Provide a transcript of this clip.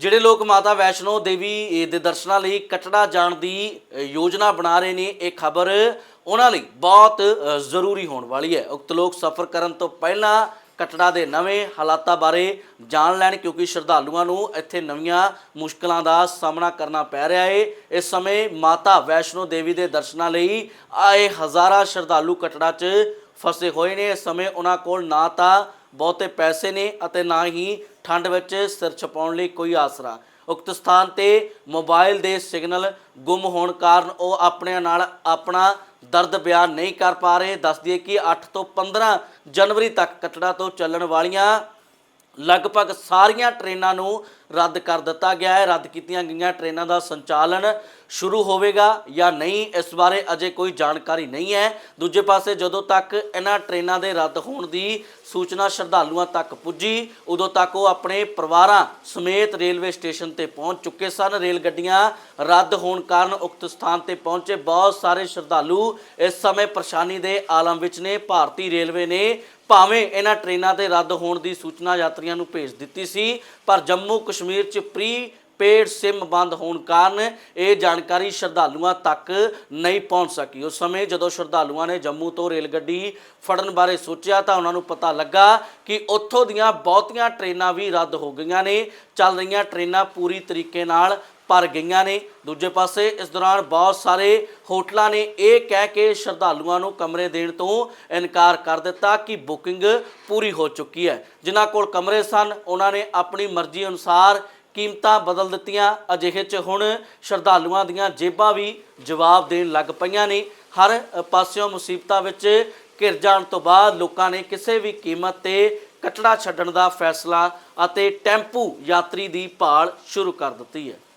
ਜਿਹੜੇ ਲੋਕ ਮਾਤਾ ਵੈਸ਼ਨੋ ਦੇਵੀ ਦੇ ਦਰਸ਼ਨਾਂ ਲਈ ਕਟੜਾ ਜਾਣ ਦੀ ਯੋਜਨਾ ਬਣਾ ਰਹੇ ਨੇ, ਇਹ ਖਬਰ ਉਹਨਾਂ ਲਈ ਬਹੁਤ ਜ਼ਰੂਰੀ ਹੋਣ ਵਾਲੀ ਹੈ। ਉਕਤ ਲੋਕ ਸਫ਼ਰ ਕਰਨ ਤੋਂ ਪਹਿਲਾਂ ਕਟੜਾ ਦੇ ਨਵੇਂ ਹਾਲਾਤਾਂ ਬਾਰੇ ਜਾਣ ਲੈਣ, ਕਿਉਂਕਿ ਸ਼ਰਧਾਲੂਆਂ ਨੂੰ ਇੱਥੇ ਨਵੀਆਂ ਮੁਸ਼ਕਲਾਂ ਦਾ ਸਾਹਮਣਾ ਕਰਨਾ ਪੈ ਰਿਹਾ ਹੈ ਇਸ ਸਮੇਂ ਮਾਤਾ ਵੈਸ਼ਨੋ ਦੇਵੀ ਦੇ ਦਰਸ਼ਨਾਂ ਲਈ ਆਏ ਹਜ਼ਾਰਾਂ ਸ਼ਰਧਾਲੂ ਕਟੜਾ 'ਚ ਫਸੇ ਹੋਏ ਨੇ। ਇਸ ਸਮੇਂ ਉਹਨਾਂ ਕੋਲ ਨਾ ਤਾਂ ਬਹੁਤੇ ਪੈਸੇ ਨੇ ਅਤੇ ਨਾ ਹੀ ਠੰਡ ਵਿੱਚ ਸਿਰ ਛਪਾਉਣ ਲਈ ਕੋਈ ਆਸਰਾ। ਉਕਤ ਸਥਾਨ ਤੇ ਮੋਬਾਈਲ ਦੇ ਸਿਗਨਲ ਗੁੰਮ ਹੋਣ ਕਾਰਨ ਉਹ ਆਪਣਿਆਂ ਨਾਲ ਆਪਣਾ ਦਰਦ ਬਿਆਨ ਨਹੀਂ ਕਰ ਪਾ ਰਹੇ। ਦੱਸਦੀ ਦਈਏ ਕਿ 8 ਤੋਂ 15 ਜਨਵਰੀ ਤੱਕ ਕਟੜਾ ਤੋਂ ਚੱਲਣ ਵਾਲੀਆਂ ਲਗਭਗ ਸਾਰੀਆਂ ਟ੍ਰੇਨਾਂ ਨੂੰ ਰੱਦ ਕਰ ਦਿੱਤਾ ਗਿਆ ਹੈ। ਰੱਦ ਕੀਤੀਆਂ ਗਈਆਂ ਟ੍ਰੇਨਾਂ ਦਾ ਸੰਚਾਲਨ ਸ਼ੁਰੂ ਹੋਵੇਗਾ ਜਾਂ ਨਹੀਂ, ਇਸ ਬਾਰੇ ਅਜੇ ਕੋਈ ਜਾਣਕਾਰੀ ਨਹੀਂ ਹੈ। ਦੂਜੇ ਪਾਸੇ ਜਦੋਂ ਤੱਕ ਇਹਨਾਂ ਟ੍ਰੇਨਾਂ ਦੇ ਰੱਦ ਹੋਣ ਦੀ ਸੂਚਨਾ ਸ਼ਰਧਾਲੂਆਂ ਤੱਕ ਪੁੱਜੀ, ਉਦੋਂ ਤੱਕ ਉਹ ਆਪਣੇ ਪਰਿਵਾਰਾਂ ਸਮੇਤ ਰੇਲਵੇ ਸਟੇਸ਼ਨ ਤੇ ਪਹੁੰਚ ਚੁੱਕੇ ਸਨ। ਰੇਲ ਗੱਡੀਆਂ ਰੱਦ ਹੋਣ ਕਾਰਨ ਉਕਤ ਸਥਾਨ ਤੇ ਪਹੁੰਚੇ ਬਹੁਤ ਸਾਰੇ ਸ਼ਰਧਾਲੂ ਇਸ ਸਮੇਂ ਪਰੇਸ਼ਾਨੀ ਦੇ ਆਲਮ ਵਿੱਚ ਨੇ। ਭਾਰਤੀ ਰੇਲਵੇ ਨੇ ਭਾਵੇਂ ਇਹਨਾਂ ਟ੍ਰੇਨਾਂ ਦੇ ਰੱਦ ਹੋਣ ਦੀ ਸੂਚਨਾ ਯਾਤਰੀਆਂ ਨੂੰ ਭੇਜ ਦਿੱਤੀ ਸੀ, ਪਰ ਜੰਮੂ ਕਸ਼ਮੀਰ ਕਸ਼ਮੀਰ 'ਚ ਪ੍ਰੀ ਪੇਡ ਸਿਮ ਬੰਦ ਹੋਣ ਕਾਰਨ ਇਹ ਜਾਣਕਾਰੀ ਸ਼ਰਧਾਲੂਆਂ ਤੱਕ ਨਹੀਂ ਪਹੁੰਚ ਸਕੀ। ਉਸ ਸਮੇਂ ਜਦੋਂ ਸ਼ਰਧਾਲੂਆਂ ਨੇ ਜੰਮੂ ਤੋਂ ਰੇਲ ਗੱਡੀ ਫੜਨ ਬਾਰੇ ਸੋਚਿਆ ਤਾਂ ਉਹਨਾਂ ਨੂੰ ਪਤਾ ਲੱਗਾ ਕਿ ਉੱਥੋਂ ਦੀਆਂ ਬਹੁਤੀਆਂ ਟ੍ਰੇਨਾਂ ਵੀ ਰੱਦ ਹੋ ਗਈਆਂ ਨੇ। ਚੱਲ ਰਹੀਆਂ ਟ੍ਰੇਨਾਂ ਪੂਰੀ ਤਰੀਕੇ ਨਾਲ ਭਰ ਗਈਆਂ ਨੇ। ਦੂਜੇ ਪਾਸੇ ਇਸ ਦੌਰਾਨ ਬਹੁਤ ਸਾਰੇ ਹੋਟਲਾਂ ਨੇ ਇਹ ਕਹਿ ਕੇ ਸ਼ਰਧਾਲੂਆਂ ਨੂੰ ਕਮਰੇ ਦੇਣ ਤੋਂ ਇਨਕਾਰ ਕਰ ਦਿੱਤਾ ਕਿ ਬੁਕਿੰਗ ਪੂਰੀ ਹੋ ਚੁੱਕੀ ਹੈ। ਜਿਨ੍ਹਾਂ ਕੋਲ ਕਮਰੇ ਸਨ, ਉਹਨਾਂ ਨੇ ਆਪਣੀ ਮਰਜ਼ੀ ਅਨੁਸਾਰ ਕੀਮਤਾਂ ਬਦਲ ਦਿੱਤੀਆਂ। ਅਜਿਹੇ 'ਚ ਹੁਣ ਸ਼ਰਧਾਲੂਆਂ ਦੀਆਂ ਜੇਬਾਂ ਵੀ ਜਵਾਬ ਦੇਣ ਲੱਗ ਪਈਆਂ ਨੇ। ਹਰ ਪਾਸਿਓਂ ਮੁਸੀਬਤਾਂ ਵਿੱਚ ਘਿਰ ਜਾਣ ਤੋਂ ਬਾਅਦ ਲੋਕਾਂ ਨੇ ਕਿਸੇ ਵੀ ਕੀਮਤ ਤੇ ਕਟੜਾ ਛੱਡਣ ਦਾ ਫੈਸਲਾ ਅਤੇ ਟੈਂਪੂ ਯਾਤਰੀ ਦੀ ਭਾਲ ਸ਼ੁਰੂ ਕਰ ਦਿੱਤੀ ਹੈ।